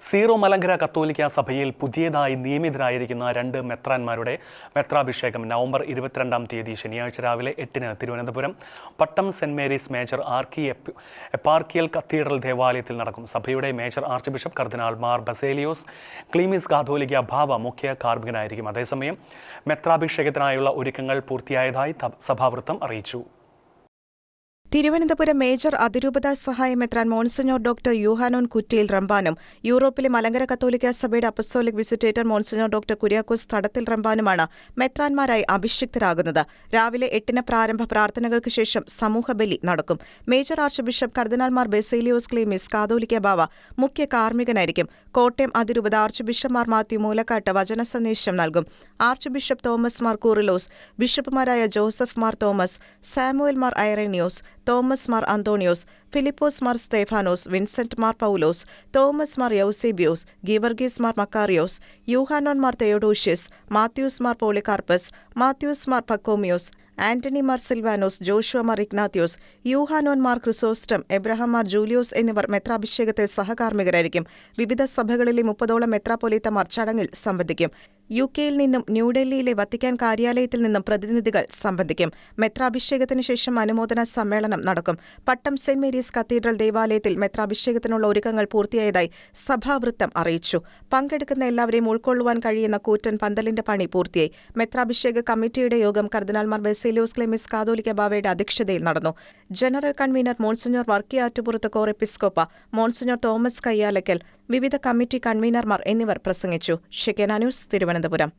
Zero Malankara കത്തോലിക്ക സഭയിൽ പുതിയതായി നിയമിതരായിരിക്കുന്ന രണ്ട് മെത്രാന്മാരുടെ മെത്രാഭിഷേകം നവംബർ ഇരുപത്തിരണ്ടാം തീയതി ശനിയാഴ്ച രാവിലെ എട്ടിന് Thiruvananthapuram Pattom saint Mary's major ആർക്കി എപ്പ് എപ്പാർക്കിയൽ കത്തീഡ്രൽ ദേവാലയത്തിൽ നടക്കും. സഭയുടെ major archbishop cardinal Mar Baselios Cleemis Catholicos Bava മുഖ്യ കാർമ്മികനായിരിക്കും. അതേസമയം മെത്രാഭിഷേകത്തിനായുള്ള ഒരുക്കങ്ങൾ പൂർത്തിയായതായി സഭാവൃത്തം അറിയിച്ചു. തിരുവനന്തപുരം മേജർ അതിരൂപത സഹായമെത്രാൻ മോൺസിഞ്ഞോർ ഡോക്ടർ യൂഹാനോൻ കുറ്റിയിൽ റംബാനും യൂറോപ്പിലെ മലങ്കര കത്തോലിക്ക സഭയുടെ apostolic visitator monsignor doctor Kuriakose Thadathil റംബാനുമാണ് മെത്രാൻമാരായി അഭിഷിക്തരാകുന്നത്. രാവിലെ എട്ടിന് പ്രാരംഭ പ്രാർത്ഥനകൾക്ക് ശേഷം സമൂഹബലി നടക്കും. മേജർ ആർച്ച് ബിഷപ്പ് കർദിനാൾമാർ ബെസേലിയോസ് ക്ലീമിസ് കാതോലിക്ക ബാവ മുഖ്യ കാർമ്മികനായിരിക്കും. കോട്ടയം അതിരൂപത ആർച്ച് ബിഷപ്പ്മാർ മാത്യു മൂലക്കാട്ട് വചന സന്ദേശം നൽകും. Archbishop Thomas Mar Koorilos ബിഷപ്പുമാരായ Joseph Mar Thomas Samuel Mar Irenios Thomas Mar Antonios Philipose Mar Stephanos Vincent Mar Paulos Thomas Mar Eusebios Geevarghese Mar Makarios Yoohanon Mar Theodosius Mathews Mar Polycarpus Mathews Mar Pachomios Antony Mar Silvanos Joshua Mar Ignathios Yoohanon Mar Chrysostom Abraham Mar Julios എന്നിവർ മെത്രാഭിഷേകത്തെ സഹകാർമ്മികരായിരിക്കും. വിവിധ സഭകളിലെ മുപ്പതോളം മെത്രാപൊലീത്തമാർ ചടങ്ങിൽ സംബന്ധിക്കും. U കെയിൽ നിന്നും ന്യൂഡൽഹിയിലെ Vatican കാര്യാലയത്തിൽ നിന്നും പ്രതിനിധികൾ സംബന്ധിക്കും. മെത്രാഭിഷേകത്തിന് ശേഷം അനുമോദന സമ്മേളനം നടക്കും. പട്ടം സെന്റ് മേരീസ് കത്തീഡ്രൽ ദേവാലയത്തിൽ മെത്രാഭിഷേകത്തിനുള്ള ഒരുക്കങ്ങൾ പൂർത്തിയായതായി സഭാവൃത്തം അറിയിച്ചു. പങ്കെടുക്കുന്ന എല്ലാവരെയും ഉൾക്കൊള്ളുവാൻ കഴിയുന്ന കൂറ്റൻ പന്തലിന്റെ പണി പൂർത്തിയായി. മെത്രാഭിഷേക കമ്മിറ്റിയുടെ യോഗം കർദിനാൾമാർ ബെസേലിയോസ് ക്ലെമിസ് കാതോലിക്ക ബാവയുടെ അധ്യക്ഷതയിൽ നടന്നു. General convener monsignor Varkey Attupurath Cor Episcopa monsignor Thomas Kayyalakkal വിവിധ കമ്മിറ്റി കൺവീനർമാർ എന്നിവർ പ്രസംഗിച്ചു. ഷെക്കേന ന്യൂസ് തിരുവനന്തപുരം